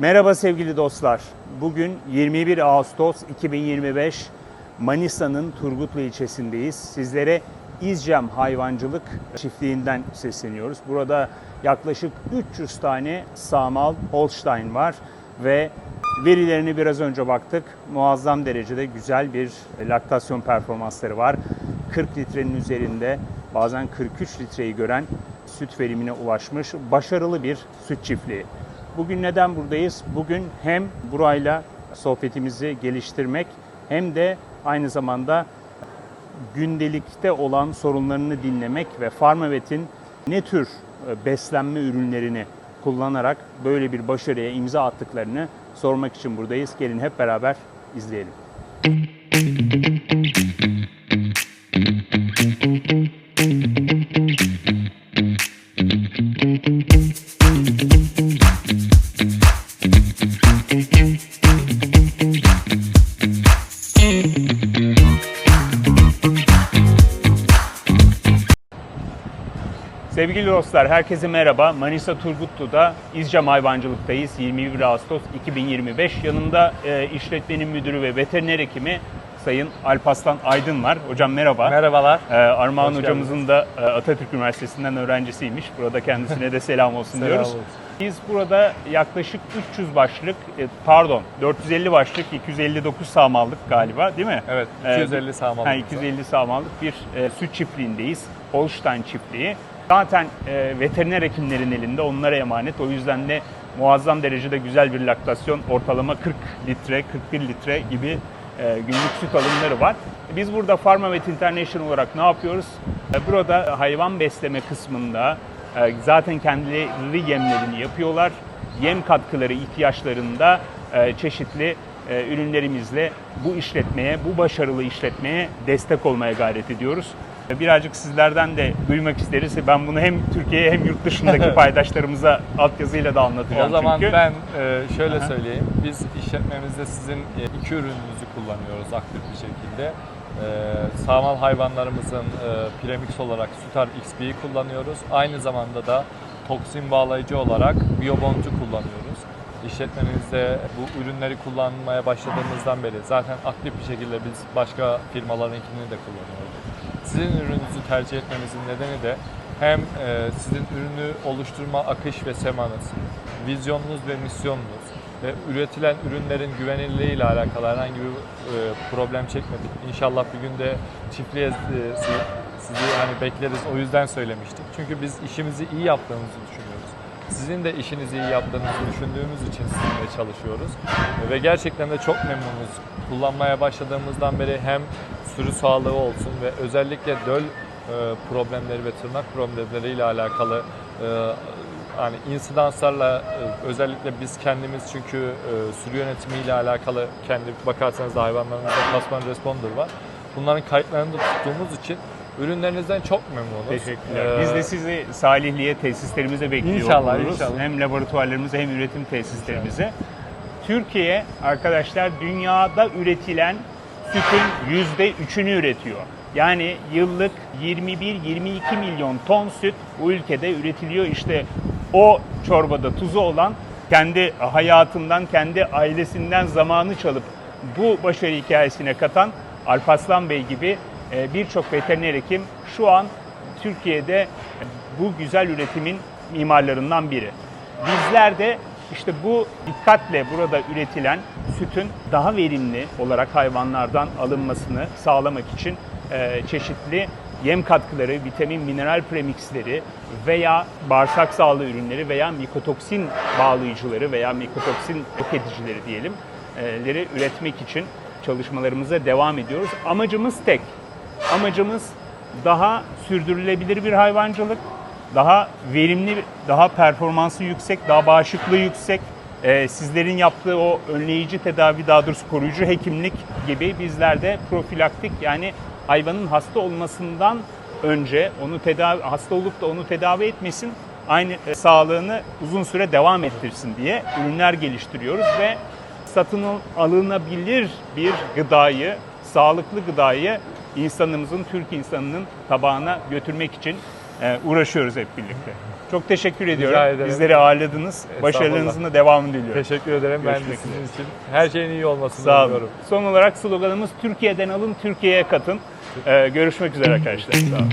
Merhaba sevgili dostlar. Bugün 21 Ağustos 2025 Manisa'nın Turgutlu ilçesindeyiz. Sizlere İzcem Hayvancılık Çiftliği'nden sesleniyoruz. Burada yaklaşık 300 tane Samal Holstein var ve verilerini biraz önce baktık. Muazzam derecede güzel bir laktasyon performansları var. 40 litrenin üzerinde bazen 43 litreyi gören süt verimine ulaşmış başarılı bir süt çiftliği. Bugün neden buradayız? Bugün hem burayla sohbetimizi geliştirmek hem de aynı zamanda gündelikte olan sorunlarını dinlemek ve Farmavet'in ne tür e, beslenme ürünlerini kullanarak böyle bir başarıya imza attıklarını sormak için buradayız. Gelin hep beraber izleyelim. Sevgili dostlar, herkese merhaba. Manisa Turgutlu'da İzcam Hayvancılık'tayız. 21 Ağustos 2025. Yanımda e, işletmenin müdürü ve veteriner hekimi Sayın Alpaslan Aydın var. Hocam merhaba. Merhabalar. Ee, Armağan Hoş hocamızın da e, Atatürk Üniversitesi'nden öğrencisiymiş. Burada kendisine de selam olsun Selam diyoruz. olsun. Biz burada yaklaşık 300 başlık, e, pardon 450 başlık, 259 sağmallık galiba değil mi? Evet, Ee, 250 sağmallık. Ha, 250 sağmallık bir e, süt çiftliğindeyiz. Holstein çiftliği. Zaten e, veteriner hekimlerin elinde onlara emanet. O yüzden de muazzam derecede güzel bir laktasyon. Ortalama 40 litre, 41 litre gibi e, günlük süt alımları var. Biz burada Pharmavet International olarak ne yapıyoruz? E, Burada hayvan besleme kısmında e, zaten kendileri yemlerini yapıyorlar. Yem katkıları ihtiyaçlarında e, çeşitli e, ürünlerimizle bu işletmeye, bu başarılı işletmeye destek olmaya gayret ediyoruz. E, Birazcık sizlerden de duymak isteriz. Ben bunu hem Türkiye'ye hem yurt dışındaki paydaşlarımıza altyazıyla da anlatacağım O zaman çünkü. ben e, şöyle Aha. söyleyeyim. Biz işletmemizde sizin e, iki ürününüzü kullanıyoruz aktif bir şekilde. E, sağmal hayvanlarımızın e, premix olarak Sütar XB'yi kullanıyoruz. Aynı zamanda da toksin bağlayıcı olarak Biobond'u kullanıyoruz. İşletmemizde bu ürünleri kullanmaya başladığımızdan beri zaten aktif bir şekilde biz başka firmalarınkini de kullanıyoruz. Sizin ürününüzü tercih etmemizin nedeni de hem e, sizin ürünü oluşturma akış ve semanız, vizyonunuz ve misyonunuz ve üretilen ürünlerin güvenilirliği ile alakalı herhangi bir e, problem çekmedik. İnşallah bir gün de çiftliğe e, si- sizi hani bekleriz. O yüzden söylemiştik. Çünkü biz işimizi iyi yaptığımızı düşünüyoruz. Sizin de işinizi iyi yaptığınızı düşündüğümüz için sizinle çalışıyoruz. Ve gerçekten de çok memnunuz. Kullanmaya başladığımızdan beri hem sürü sağlığı olsun ve özellikle döl e, problemleri ve tırnak problemleri ile alakalı e, hani insidanslarla e, özellikle biz kendimiz çünkü sürü yönetimiyle alakalı kendi bakarsanız da hayvanlarımızda plasman responder var. Bunların kayıtlarını da tuttuğumuz için ürünlerinizden çok memnunuz. Teşekkürler. Ee, Biz de sizi Salihli'ye tesislerimize bekliyor İnşallah, oluruz. inşallah. Hem laboratuvarlarımıza hem üretim tesislerimize. Türkiye arkadaşlar dünyada üretilen sütün %3'ünü üretiyor. Yani yıllık 21-22 milyon ton süt bu ülkede üretiliyor. İşte o çorbada tuzu olan kendi hayatından, kendi ailesinden zamanı çalıp bu başarı hikayesine katan Alparslan Bey gibi birçok veteriner hekim şu an Türkiye'de bu güzel üretimin mimarlarından biri. Bizler de işte bu dikkatle burada üretilen sütün daha verimli olarak hayvanlardan alınmasını sağlamak için e, çeşitli yem katkıları, vitamin, mineral premiksleri veya bağırsak sağlığı ürünleri veya mikotoksin bağlayıcıları veya mikotoksin yok edicileri diyelim e, üretmek için çalışmalarımıza devam ediyoruz. Amacımız tek. Amacımız daha sürdürülebilir bir hayvancılık, daha verimli, daha performansı yüksek, daha bağışıklığı yüksek, e, sizlerin yaptığı o önleyici tedavi, daha doğrusu koruyucu hekimlik gibi bizler de profilaktik yani hayvanın hasta olmasından önce onu tedavi hasta olup da onu tedavi etmesin, aynı e, sağlığını uzun süre devam ettirsin diye ürünler geliştiriyoruz ve satın al- alınabilir bir gıdayı, sağlıklı gıdayı insanımızın, Türk insanının tabağına götürmek için e, uğraşıyoruz hep birlikte. Çok teşekkür ediyorum. Bizleri ağırladınız. Başarılarınızın da devamını diliyorum. Teşekkür ederim. ben de Görüşmek sizin için her şeyin iyi olmasını Sağ olun. diliyorum. Son olarak sloganımız Türkiye'den alın, Türkiye'ye katın. Ee, görüşmek üzere arkadaşlar. Sağ olun.